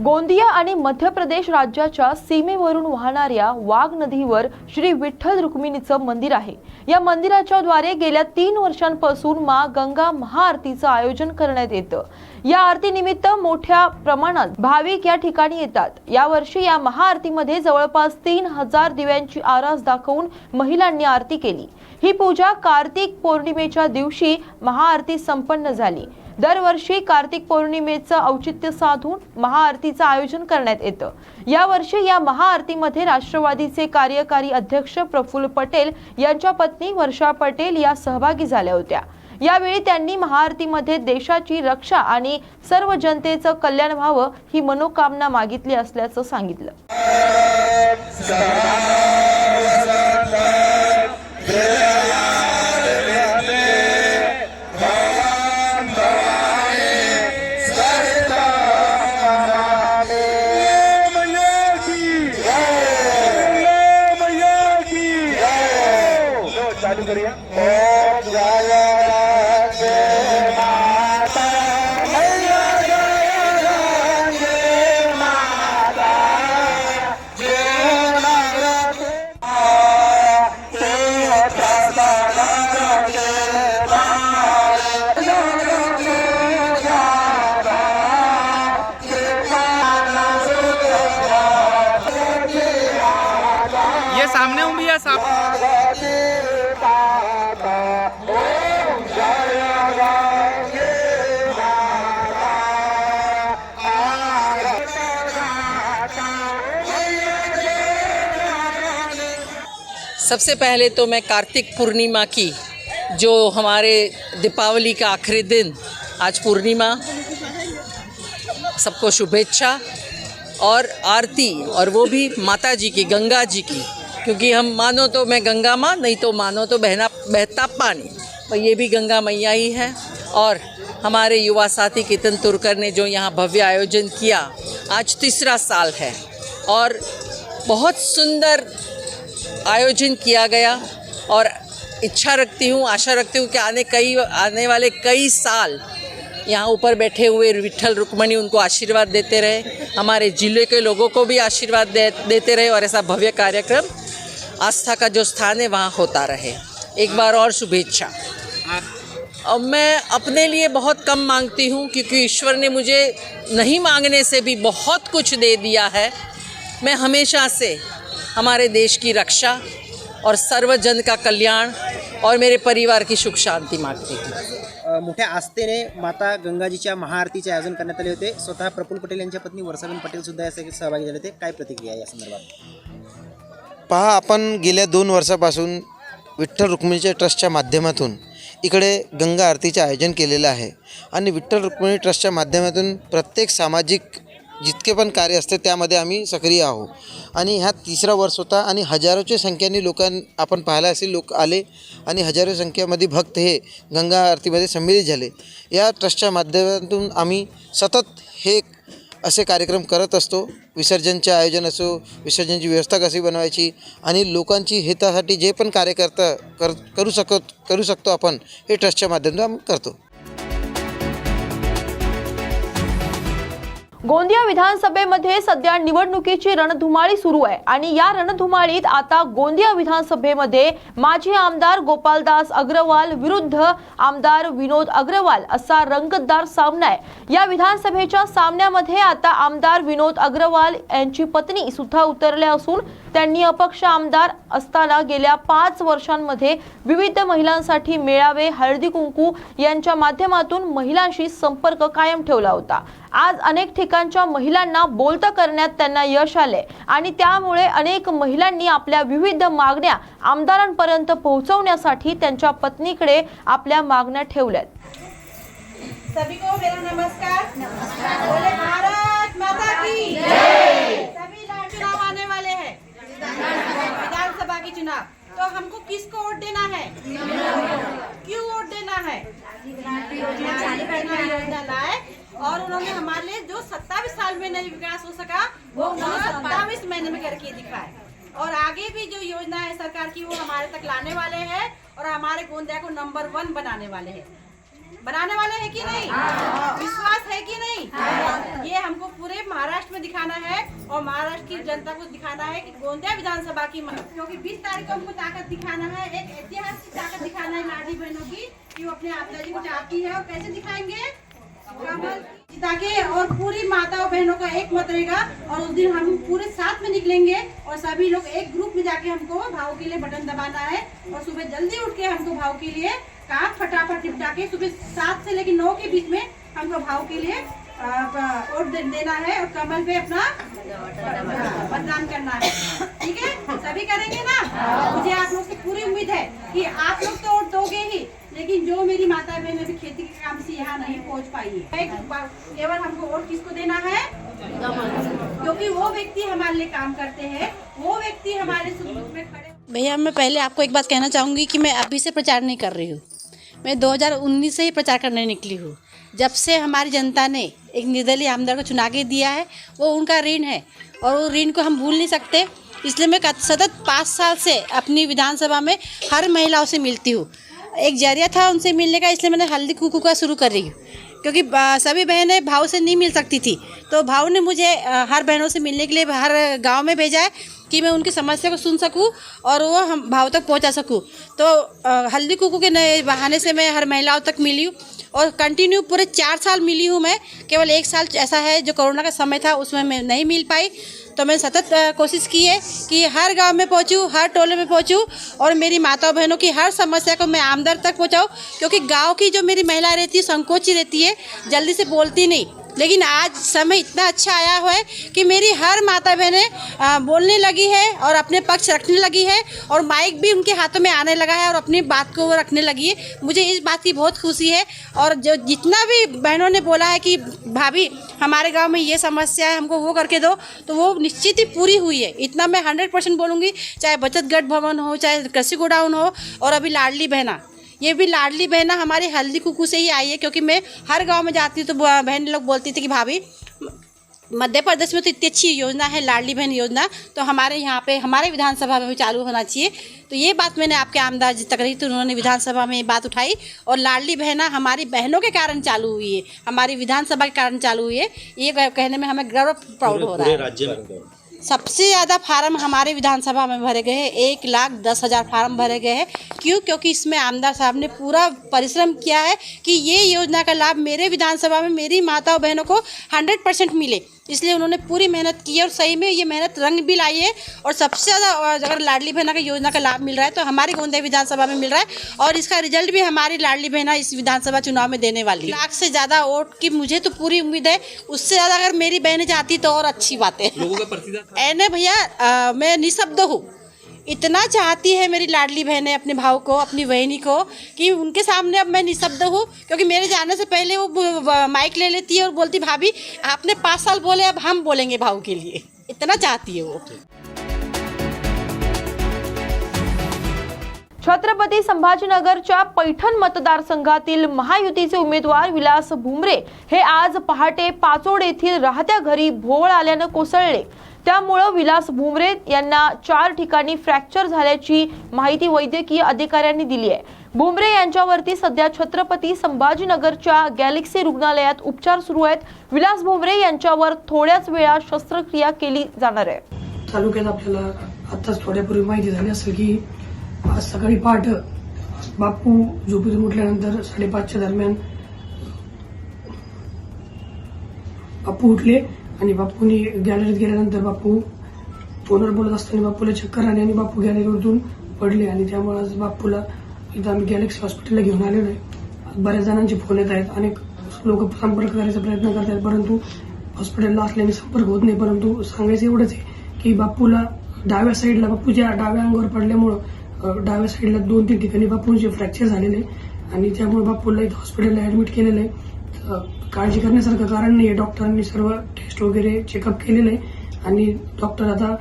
गोंदिया आणि मध्य प्रदेश राज्याच्या सीमेवरून वाहणाऱ्या वाघ नदीवर श्री विठ्ठल रुक्मिणीचं मंदिर आहे. या मंदिराच्या द्वारे गेल्या तीन वर्षांपासून मा गंगा महाआरतीचं आयोजन करण्यात येतं. या आरतीनिमित्त मोठ्या प्रमाणात भाविक या ठिकाणी येतात. यावर्षी या महाआरतीमध्ये जवळपास तीन हजार दिव्यांची आरास दाखवून महिलांनी आरती केली. ही पूजा कार्तिक पौर्णिमेच्या दिवशी महाआरती संपन्न झाली. दरवर्षी कार्तिक पौर्णिमेचं औचित्य साधून महाआरतीचं आयोजन करण्यात येतं. यावर्षी या महाआरतीमध्ये राष्ट्रवादीचे कार्यकारी अध्यक्ष प्रफुल्ल पटेल यांच्या पत्नी वर्षा पटेल या सहभागी झाल्या होत्या. यावेळी त्यांनी महाआरतीमध्ये देशाची रक्षा आणि सर्व जनतेचं कल्याण व्हावं ही मनोकामना मागितली असल्याचं सांगितलं. ये सामने हूँ सामने सबसे पहले तो मैं कार्तिक पूर्णिमा की, जो हमारे दीपावली का आखिरी दिन, आज पूर्णिमा, सबको शुभेच्छा और आरती, और वो भी माता जी की, गंगा जी की। क्योंकि हम मानो तो मैं गंगा माँ नहीं तो मानो तो बहना बहता पानी। और ये भी गंगा मैया ही है। और हमारे युवा साथी कितन तुरकर ने जो यहाँ भव्य आयोजन किया आज तीसरा साल है। और बहुत सुंदर आयोजन किया गया। और इच्छा रखती हूँ आशा रखती हूँ कि आने कई आने वाले कई साल यहाँ ऊपर बैठे हुए विठल रुक्मणी उनको आशीर्वाद देते रहे। हमारे ज़िले के लोगों को भी आशीर्वाद दे, देते रहे और ऐसा भव्य कार्यक्रम आस्था का जो स्थान है वहाँ होता रहे। एक बार और शुभेच्छा। और मैं अपने लिए बहुत कम मांगती हूँ क्योंकि ईश्वर ने मुझे नहीं मांगने से भी बहुत कुछ दे दिया है। मैं हमेशा से हमारे देश की रक्षा और सर्वजन का कल्याण और मेरे परिवार की सुख शांति मांगती हूँ। अ, मोठ्या आस्थेने माता गंगाजीच्या महाआरतीचे आयोजन करण्यात आले होते. स्वतः प्रफुल्ल पटेल पत्नी वर्षाबेन पटेल सगळ्यात सहभागी झाले प्रतिक्रिया पहा आपण गेल्या दोन वर्षापासून विठ्ठल रुक्मिणीच्या ट्रस्टच्या माध्यमातून इकडे गंगा आरतीचे आयोजन केलेलं आहे. आणि विठ्ठल रुक्मिणी ट्रस्टच्या माध्यमातून प्रत्येक सामाजिक जितके पण कार्य असते त्यामध्ये आम्ही सक्रिय आहो आणि ह्या तिसरा वर्ष होता आणि हजारोच्या संख्येने लोकां आपण पाहायला असेल लोक आले आणि हजारो संख्येमध्ये भक्त हे गंगा आरतीमध्ये सम्मिलित झाले. या ट्रस्टच्या माध्यमातून आम्ही सतत हे असे कार्यक्रम करत असतो. विसर्जनचे आयोजन असो विसर्जनची व्यवस्था कशी बनवायची आणि लोकांची हितासाठी जे पण कार्य करता कर करू शकत करू शकतो आपण हे ट्रस्टच्या माध्यमातून करतो. गोंदिया विधानसभेमध्ये सध्या निवडणुकीची रणधुमाळी सुरू आहे आणि या रणधुमाळीत आता गोंदिया विधानसभेमध्ये माजी आमदार गोपालदास अग्रवाल विरुद्ध आमदार विनोद अग्रवाल असा रंगतदार सामना आहे. या विधानसभेच्या सामन्यामध्ये आता आमदार विनोद अग्रवाल यांची पत्नी सुद्धा उतरल्या असून त्यांनी अपक्ष आमदार असताना गेल्या पाच वर्षांमध्ये विविध महिलांसाठी मेळावे हळदी कुंकू यांच्या माध्यमातून महिलांशी संपर्क कायम ठेवला होता. आज अनेक ठिकाणच्या महिलांना बोलता करण्यात त्यांना यश आले आणि त्यामुळे अनेक महिलांनी आपल्या विविध मागण्या आमदारांपर्यंत पोहोचवण्यासाठी त्यांच्या पत्नीकडे आपल्या मागण्या ठेवल्यात. सभी को मेरा नमस्कार. नमस्कार बोले भारत माता की. विधानसभा तो हमको किसको वोट देना है? क्यों वोट देना है? योजना लाए और उन्होंने हमारे लिए जो सत्ताईस साल में नहीं विकास हो सका, वो सत्ताईस महीने में करके दिखाए। और आगे भी जो योजना है सरकार की, वो हमारे तक लाने वाले हैं और हमारे गोंदिया को नंबर वन बनाने वाले हैं। बनाने वाले हैं कि नहीं? विश्वास है कि नहीं? ये हमको पूरे महाराष्ट्र में दिखाना है और महाराष्ट्र की जनता को दिखाना है कि गोंदिया विधानसभा की क्योंकि 20 तारीख को हमको ताकत दिखाना है एक ऐतिहासिक ताकत दिखाना है लाडी बहनों की कि वो अपने आपदा जी को चाहती है और कैसे दिखाएँगे? ताकि और पूरी माता और बहनों का एक मत रहेगा और उस दिन हम पूरे साथ में निकलेंगे और सभी लोग एक ग्रुप में जाके हमको भाव के लिए बटन दबाना है और सुबह जल्दी उठ के हमको भाव के लिए काम फटाफट निपटा के सुबह सात से लेकर नौ के बीच में हमको भाव के लिए वोट देना है और कमल पे अपना मतदान करना है। ठीक है? सभी करेंगे ना? मुझे आप लोग से पूरी उम्मीद है कि आप लोग तो वोट दोगे ही, लेकिन जो मेरी माता बहन अभी खेती के काम से यहाँ नहीं पहुँच पाई है। केवल हमको वोट किसको देना है? क्योंकि वो व्यक्ति हमारे लिए काम करते हैं, वो व्यक्ति हमारे में खड़े भैया, मैं पहले आपको एक बात कहना चाहूँगी कि मैं अभी से प्रचार नहीं कर रही हूँ। मैं 2019 से ही प्रचार करने निकली हूँ। जब से हमारी जनता ने एक निर्दलीय आमदार को चुना के दिया है, वो उनका ऋण है और वो ऋण को हम भूल नहीं सकते। इसलिए मैं सतत पाँच साल से अपनी विधानसभा में हर महिलाओं से मिलती हूँ। एक ज़रिया था उनसे मिलने का, इसलिए मैंने हल्दी कुकू का शुरू कर रही हूँ। क्योंकि सभी बहनें भाव से नहीं मिल सकती थी। तो भाव ने मुझे हर बहनों से मिलने के लिए हर गाँव में भेजा है कि मैं उनकी समस्या को सुन सकूँ और वो हम भाव तक पहुँचा सकूँ। तो हल्दी कुकू के नए बहाने से मैं हर महिलाओं तक मिली हूँ और कंटिन्यू पूरे चार साल मिली हूँ मैं। केवल एक साल ऐसा है जो कोरोना का समय था, उसमें मैं नहीं मिल पाई। तो मैंने सतत कोशिश की है कि हर गाँव में पहुंचूं, हर टोले में पहुंचूं और मेरी माताओं बहनों की हर समस्या को मैं आमदर तक पहुंचाऊं, क्योंकि गाँव की जो मेरी महिला रहती है, संकोची रहती है, जल्दी से बोलती नहीं। लेकिन आज समय इतना अच्छा आया हुआ है कि मेरी हर माता बहनें बोलने लगी है और अपने पक्ष रखने लगी है और माइक भी उनके हाथों में आने लगा है और अपनी बात को वो रखने लगी है। मुझे इस बात की बहुत खुशी है और जो जितना भी बहनों ने बोला है कि, भाभी, हमारे गाँव में ये समस्या है, हमको वो करके दो तो वो निश्चित ही पूरी हुई है। इतना मैं हंड्रेड परसेंट बोलूँगी, चाहे बचत भवन हो, चाहे कृषि गोडाउन हो और अभी लाडली बहना। ये भी लाडली बहना हमारी हल्दी कुकू से ही आई है, क्योंकि मैं हर गाँव में जाती हूँ तो बहन लोग बोलती थी कि, भाभी, मध्य प्रदेश में तो इतनी अच्छी योजना है, लाडली बहन योजना तो हमारे यहाँ पे, हमारे विधानसभा में भी चालू होना चाहिए। तो ये बात मैंने आपके आमदार जी तक रही तो उन्होंने विधानसभा में ये बात उठाई, और लाडली बहना हमारी बहनों के कारण चालू हुई है, हमारी विधानसभा के कारण चालू हुई है। ये कहने में हमें गर्व प्राउड हो रहा है। राज्य में। सबसे ज़्यादा फार्म हमारे विधानसभा में भरे गए हैं। एक लाख दस हज़ार फार्म भरे गए हैं। क्यों? क्योंकि इसमें आमदार साहब ने पूरा परिश्रम किया है कि ये योजना का लाभ मेरे विधानसभा में मेरी माता और बहनों को हंड्रेड परसेंट मिले। इसलिए उन्होंने पूरी मेहनत की है और सही में ये मेहनत रंग भी लाई है और सबसे ज़्यादा अगर लाडली बहना का योजना का लाभ मिल रहा है तो हमारी गोंदे विधानसभा में मिल रहा है और इसका रिज़ल्ट भी हमारी लाडली बहना इस विधानसभा चुनाव में देने वाली है। लाख से ज़्यादा वोट की मुझे तो पूरी उम्मीद है उससे ज़्यादा अगर मेरी बहनें जाती तो और अच्छी बात। है भैया मैं निःशब्द हूँ। इतना चाहती है मेरी लाडली बहनें अपने भाव को अपनी बहनी को कि उनके सामने अब मैं निशब्द हूँ क्योंकि मेरे जाने से पहले वो माइक ले लेती है और बोलती भाभी आपने पाँच साल बोले अब हम बोलेंगे भाव के लिए। इतना चाहती है वो। छत्रपती संभाजीनगरच्या पैठण मतदारसंघातील महायुतीचे उमेदवार विलास भुमरे हे आज पहाटे पाचोड येथील राहत्या घरी भोवळ आल्यानं कोसळले. त्यामुळं विलास भुमरे यांना चार ठिकाणी फ्रॅक्चर झाल्याची माहिती वैद्यकीय अधिकाऱ्यांनी दिली आहे. भुमरे यांच्यावरती सध्या छत्रपती संभाजीनगरच्या गॅलेक्सी रुग्णालयात उपचार सुरू आहेत. विलास भुमरे यांच्यावर थोड्याच वेळात शस्त्रक्रिया केली जाणार आहे. तालुक्यात आपल्याला आताच थोड्यापूर्वी माहिती झाली असेल की आज सकाळी पहाट बापू झोपेतून उठल्यानंतर साडेपाचच्या दरम्यान बापू उठले. आणि बापूने गॅलरीत गेल्यानंतर बापू फोनवर बोलत असताना बापूला चक्कर आली आणि बापू गॅलरीवरून पडले आणि त्यामुळे आज बापूला इथं आम्ही गॅलेक्सी हॉस्पिटलला घेऊन आलेलो आहे. बऱ्याच जणांचे फोन येत आहेत. अनेक लोक संपर्क करायचा प्रयत्न करत आहेत परंतु हॉस्पिटलला असल्याने संपर्क होत नाही. परंतु सांगायचं एवढंच आहे की बापूला डाव्या साईडला बापूच्या डाव्या अंगावर पडल्यामुळं डाव्या साईडला दोन तीन ठिकाणी बापूंचे फ्रॅक्चर झालेले आहे. आणि त्यामुळे बापूला इथं हॉस्पिटलला ऍडमिट केलेलं आहे. काळजी करण्यासारखं कारण नाही आहे डॉक्टरांनी सर्व टेस्ट वगैरे चेकअप केलेलं आहे. आणि डॉक्टर आता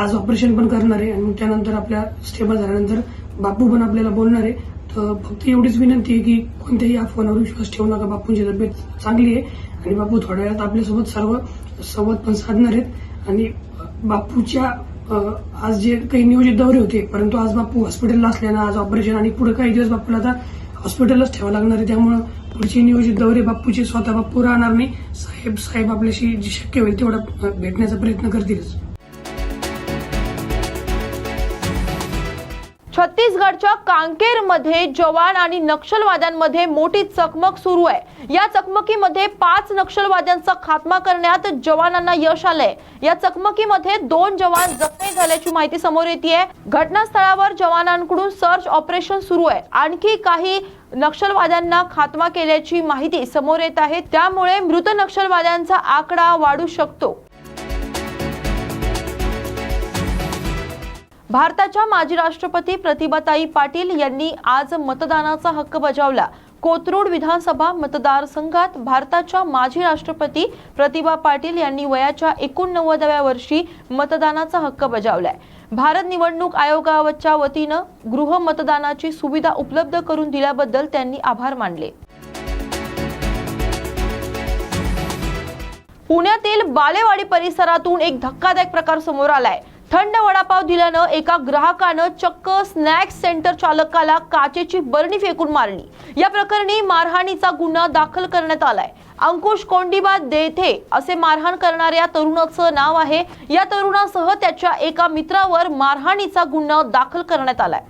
आज ऑपरेशन पण करणार आहे. आणि त्यानंतर आपल्या स्टेबल झाल्यानंतर बापू पण आपल्याला बोलणार आहे. तर फक्त एवढीच विनंती आहे की कोणत्याही अफवांवर विश्वास ठेवू नका. बापूंची तब्येत चांगली आहे. आणि बापू थोड्या वेळात आपल्यासोबत सर्व संवाद पण साधणार आहेत. आणि बापूच्या आज जे काही नियोजित दौरे होते परंतु आज बापू हॉस्पिटलला असल्यानं आज ऑपरेशन आणि पुढे काही दिवस बापूला आता हॉस्पिटलच ठेवावं लागणार आहे. त्यामुळं पुढचे नियोजित दौरे बाप्पूचे स्वतः बाप्पू राहणार नाही. साहेब साहेब आपल्याशी जे शक्य होईल तेवढा भेटण्याचा प्रयत्न करतीलच. कांकेरमध्ये जवान आणि नक्षलवाद्यांमध्ये मोठी चकमक सुरू आहे. या चकमकीमध्ये पाच नक्षलवाद्यांचा खात्मा करण्यात जवानांना यश आलंय. या चकमकीमध्ये दोन जवान जखमी झाल्याची माहिती समोर येते घटनास्थळावर जवानांकडून सर्च ऑपरेशन सुरू आहे. आणखी काही नक्षलवाद्यांना खात्मा केल्याची माहिती समोर येत आहे. त्यामुळे मृत नक्षलवाद्यांचा आकडा वाढू शकतो. भारताच्या माजी राष्ट्रपती प्रतिभाताई पाटील यांनी आज मतदानाचा हक्क बजावला. कोथरूड विधानसभा मतदारसंघात भारताच्या माजी राष्ट्रपती प्रतिभा पाटील यांनी वयाच्या एकोणनव्वदाव्या वर्षी मतदानाचा हक्क बजावलाय. भारत निवडणूक आयोगाच्या वतीनं गृह मतदानाची सुविधा उपलब्ध करून दिल्याबद्दल त्यांनी आभार मानले. पुण्यातील बालेवाडी परिसरातून एक धक्कादायक प्रकार समोर आलाय. थंड वडापाव दिल्यानं एका ग्राहकानं चक्क स्नॅक्स सेंटर चालकाला काचेची बरणी फेकून मारली. या प्रकरणी मारहाणीचा गुन्हा दाखल करण्यात आलाय. अंकुश कोंडीबा देथे असे मारहाण करणाऱ्या तरुणाचं नाव आहे. या तरुणासह त्याच्या एका मित्रावर मारहाणीचा गुन्हा दाखल करण्यात आलाय.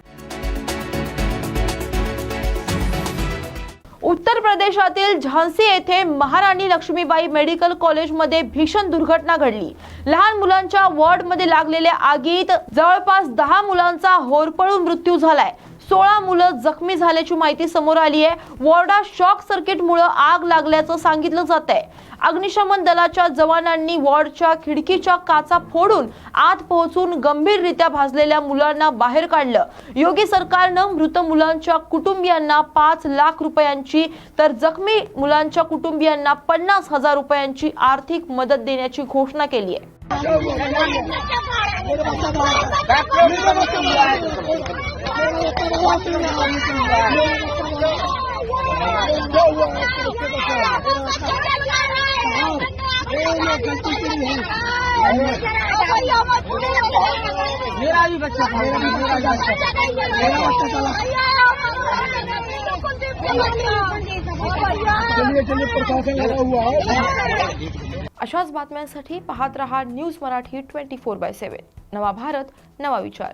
उत्तर प्रदेशातील झांसी येथे महाराणी लक्ष्मीबाई मेडिकल कॉलेजमध्ये भीषण दुर्घटना घडली. लहान मुलांच्या वॉर्डमध्ये लागलेल्या आगीत जवळपास दहा मुलांचा होरपळून मृत्यू झालाय. सोळा मुलं जखमी झाल्याची माहिती समोर आली आहे. वॉर्डात शॉक सर्किटमुळे आग लागल्याचं सांगितलं जात आहे. अग्निशमन दलाच्या जवानांनी वॉर्डच्या खिडकीच्या काचा फोडून आत पोहोचून गंभीररित्या भाजलेल्या मुलांना बाहेर काढलं. योगी सरकारनं मृत मुलांच्या कुटुंबियांना पाच लाख रुपयांची तर जखमी मुलांच्या कुटुंबियांना पन्नास हजार रुपयांची आर्थिक मदत देण्याची घोषणा केली आहे. मेरा भी बच्चा था मेरा भी मेरा मेरा बच्चा अशाच बातम्यांसाठी पाहत रहा news Marathi twenty four by seven नवा भारत, नवा विचार.